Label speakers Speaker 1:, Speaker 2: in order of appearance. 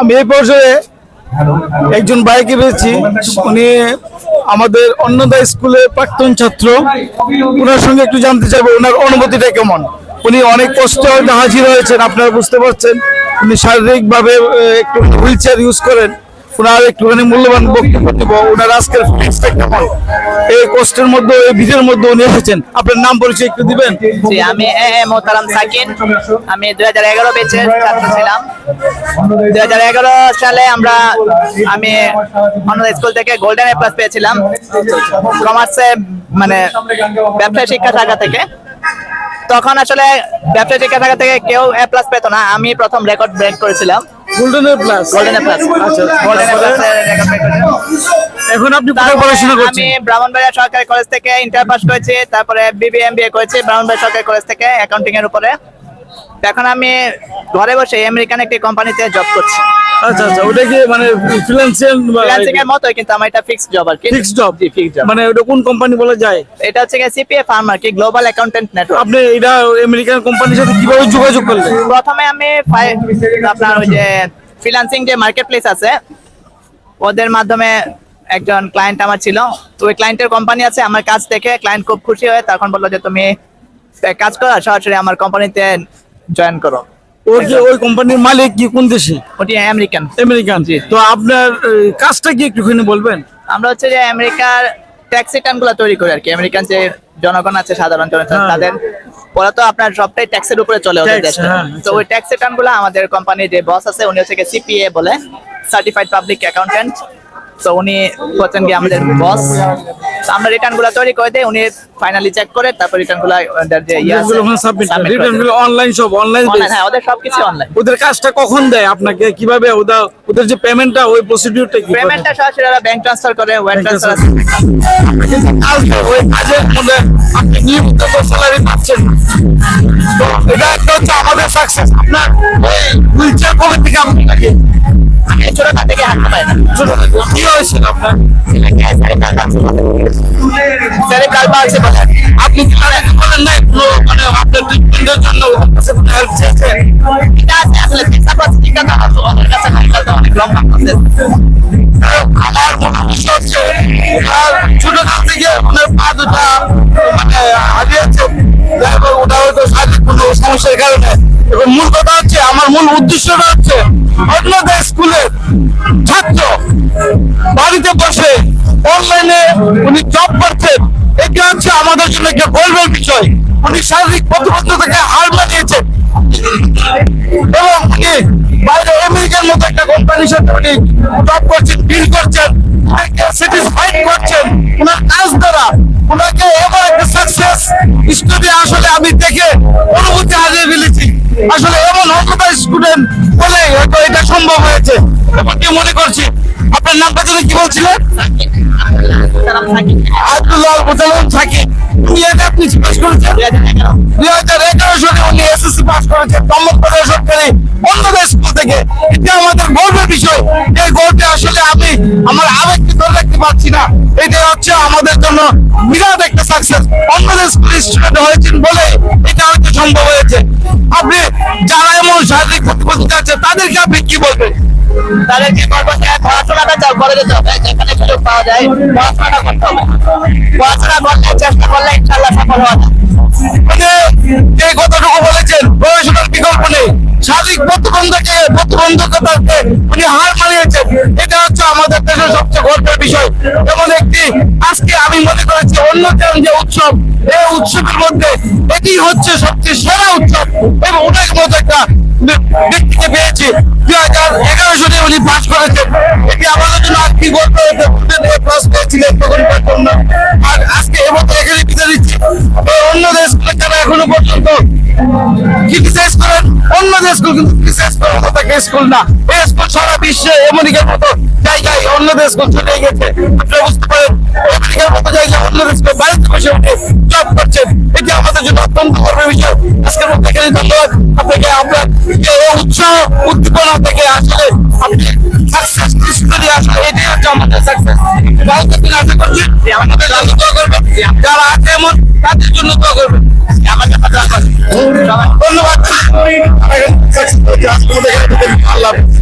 Speaker 1: আমি এই পর্যায়ে একজন বাইকে পেয়েছি উনি আমাদের অন্নদা স্কুলের প্রাক্তন ছাত্র। ওনার সঙ্গে একটু জানতে চাইব ওনার অনুভূতিটা কেমন? উনি অনেক কষ্টে হয়তো হাজির হয়েছেন, আপনারা বুঝতে পারছেন। উনি শারীরিকভাবে একটু হুইল চেয়ার ইউজ করেন। ওনার একটুখানি মূল্যবান বক্তব্য দিব, ওনার আজকের এই কষ্টের মধ্যে, এই ভিড়ের মধ্যে উনি এসেছেন। আপনার নাম পরিচয় একটু দিবেন?
Speaker 2: জি, আমি এ এ মোহতারাম সাকিন। আমি দুই হাজার এগারো বেচের ছাত্র ছিলাম। দুই হাজার এগারো সালে আমরা, আমি অন্য স্কুল থেকে গোল্ডেন এ পেয়েছিলাম। কমার্সে মানে ব্যবসায় শিক্ষা শাখা থেকে। তখন আসলে ব্যবসায় শিক্ষা শাখা থেকে কেউ এ প্লাস পেতো না। আমি প্রথম রেকর্ড ব্রেক করেছিলাম।
Speaker 1: গোল্ডেনের প্লাস
Speaker 2: গোল্ডেন প্লাস
Speaker 1: আচ্ছা
Speaker 2: গোল্ডেন প্লাস
Speaker 1: এখন আপনি কোথায় পড়াশোনা করছেন?
Speaker 2: আমি ব্রাহ্মণবাড়িয়া সরকারি কলেজ থেকে ইন্টার পাস করেছি তারপরে বিবিএমবিএ করেছি ব্রাহ্মণবাড়িয়া সরকারি কলেজ থেকে অ্যাকাউন্টিং এর উপরে। এখন আমি ঘরে বসে আমেরিকান একটি কোম্পানিতে জব করছি।
Speaker 1: আচ্ছা আচ্ছা ওটা কি মানে ফ্রিল্যান্সিয়াল
Speaker 2: ফ্রিল্যান্সিং এর মতোই কিন্তু আমার এটা ফিক্সড জব আর কি।
Speaker 1: Fix job
Speaker 2: ji fixed job
Speaker 1: মানে ওটা কোন কোম্পানি বলা যায়?
Speaker 2: এটা হচ্ছে সিপিএ ফার্মার কি গ্লোবাল অ্যাকাউন্টেন্ট নেটওয়ার্ক
Speaker 1: আপনি এটা আমেরিকান কোম্পানির সাথে কীভাবে যোগাযোগ করলেন?
Speaker 2: প্রথমে আমি আপনার ওই যে ফ্রিল্যান্সিং যে মার্কেট প্লেস আছে ওদের মাধ্যমে একজন ক্লায়েন্ট আমার ছিল। তো ওই ক্লায়েন্টের কোম্পানি আছে আমার কাজ দেখে ক্লায়েন্ট খুব খুশি হয়ে তখন বলল যে তুমি কাজ করো সরাসরি আমার কোম্পানিতে জয়েন করো।
Speaker 1: ওর যে ওই কোম্পানির মালিক কি কোন দেশে?
Speaker 2: ওটি আমেরিকান।
Speaker 1: আমেরিকান। তো আপনার কাজটা কি একটুখানি বলবেন?
Speaker 2: আমরা হচ্ছে যে আমেরিকার ট্যাক্স তৈরি করি আর কি আমেরিকান যে জনগণ আছে সাধারণ জনগণ
Speaker 1: হ্যাঁ।
Speaker 2: তাদের ওরা তো আপনার সবটাই ট্যাক্সের উপরে চলে ওদের দেশে।
Speaker 1: হ্যাঁ,
Speaker 2: তো ওই ট্যাক্স রিটার্নগুলো আমাদের কোম্পানির যে বস আছে উনি হচ্ছে সিপিএ বলে সার্টিফাইড পাবলিক অ্যাকাউন্টেন্ট তো উনি হচ্ছেন কি আমাদের বস আমরা রিটার্নগুলো তৈরি করে দেই উনি ফাইনালি চেক করে তারপর রিটার্নগুলো যে ইয়ে
Speaker 1: রিটার্নগুলো অনলাইন সব অনলাইন
Speaker 2: হ্যাঁ ওদের সবকিছু অনলাইন
Speaker 1: ওদের কাজটা কখন দেয় আপনাকে? কীভাবে ওদের ওদের যে পেমেন্টটা ওই প্রসিডিউরটা কি?
Speaker 2: পেমেন্টটা সরাসরি ওরা ব্যাংক ট্রান্সফার করে ওয়ার ট্রান্সফার
Speaker 1: ওই কাজের মধ্যে আপনি নিয়মিত স্যালারি পাচ্ছেন তো এটা একটা হচ্ছে আমাদের সাকসেস আপনার হুইল কবে থেকে আপনাকে
Speaker 2: ছোটটা থেকে হাঁটতে পারে না।
Speaker 1: কি হয়েছিল আপনার?
Speaker 2: সেরে কাল পাচ্ছে
Speaker 1: আপনি কি আগে বলেন না কোনো মানে আপনার ট্রিটমেন্টের জন্য কাছে কোনো হেল্প চেয়েছেন
Speaker 2: এটা আছে, আসলে চিকিৎসা প্রসেসিংটা তো আসলে কাছে হাইকাল তো অনেক লম্বা প্রসেস
Speaker 1: আমার মনে হচ্ছে আর ছোটকাল থেকে ওনার পা দুটা মানে হারিয়েছে ওটা হয়তো শারীরিক কোনো সমস্যার কারণে। এবং মূল উদ্দেশ্যটা হচ্ছে অন্যদের স্কুলের ছাত্র বাড়িতে বসে অনলাইনে উনি জব করছেন। এটা হচ্ছে আমাদের জন্য একটা গর্বের বিষয়। উনি শারীরিক প্রতিবন্ধতাকে হার মানিয়েছেন। এবং উনি বাইরে আমেরিকার মতো একটা কোম্পানির সাথে উনি জব করছেন ডিল করছেন স্যাটিসফাইড করছেন। ওনার কাজ দ্বারা ওনাকে এমন একটা সাকসেস স্টোরি আসলে আমি দেখে অনুভূতি হারিয়ে ফেলেছি আসলে এমন অন্তত স্টুডেন্ট বলে হয়তো এটা সম্ভব হয়েছে। কি মনে করছি আপনার নামটা যেন কি বলছিলেন আব্দুল্লাহ মুতালাম এটা আপনি পাস হাজার করেছেন। করে থেকে এটা আমাদের গর্বের বিষয়। এই গর্বে আসলে আমি আমার আবেগকে ধরে রাখতে পারছি না। এটা হচ্ছে আমাদের জন্য বিরাট একটা সাকসেস অন্যদের স্কুলের স্টুডেন্ট হয়েছেন বলে এটা হয়তো সম্ভব হয়েছে। আপনি যারা এমন শারীরিক প্রতিবন্ধতা আছে তাদেরকে আপনি কি বলবেন?
Speaker 2: তাদেরকে পড়াশোনাটা চাও করে যেতে হবে যেখানে সুযোগ পাওয়া যায় পড়াশোনাটা করতে হবে। পড়াশোনা করলে চেষ্টা করলে ইনশাল্লাহ সফল হওয়া যায়।
Speaker 1: মানে যে কথাটুকু বলেছেন? পড়াশোনার বিকল্প নেই। শারীরিক প্রতিবন্ধকে, প্রতিবন্ধকতাকে উনি হার মানিয়েছেন। এটা হচ্ছে আমাদের দেশের সবচেয়ে গর্বের বিষয়। যেমন একটি, আজকে আমি মনে করেছি অন্যতম যে উৎসব, এই উৎসবের মধ্যে এটি হচ্ছে সবচেয়ে সেরা উৎসব। এবং ওনার মতো একটা ব্যক্তিকে পেয়েছি দুই হাজার এগারো সালে উনি পাস করেছেন। এটি আমাদের জন্য আর কি গর্ব হয়েছে প্লাস পেয়েছিলেন তখনকার জন্য আর আজকে এবছর এখানে বিদায় দিচ্ছি অন্য দেশগুলো যারা এখনও পর্যন্ত ক্রিটিসাইজ করেন অন্য দেশগুলো কিন্তু ক্রিটিসাইজ করার মতো একটা স্কুল না। এই স্কুল সারা বিশ্বে আমেরিকার মতো জায়গায় অন্য দেশগুলো চলে গেছে। আপনারা বুঝতে পারেন আমেরিকার মতো জায়গায় অন্য দেশগুলো বাড়িতে বসে উঠে জব করছেন। এটি আমাদের জন্য অত্যন্ত গর্বের বিষয়। আজকের মধ্যে এখানে ধন্যবাদ। আপনাকে আপনার উৎসাহ, উদ্দীপনা থেকে আসলে আপনি সাকসেস স্টোরি আসলে এটাই হচ্ছে আমাদের সাকসেস আশা করছি আমাদের জন্য দোয়া করবেন? যারা আছে এমন, তাদের জন্য দোয়া করবেন। আমাদের ধন্যবাদ। হাফেজ।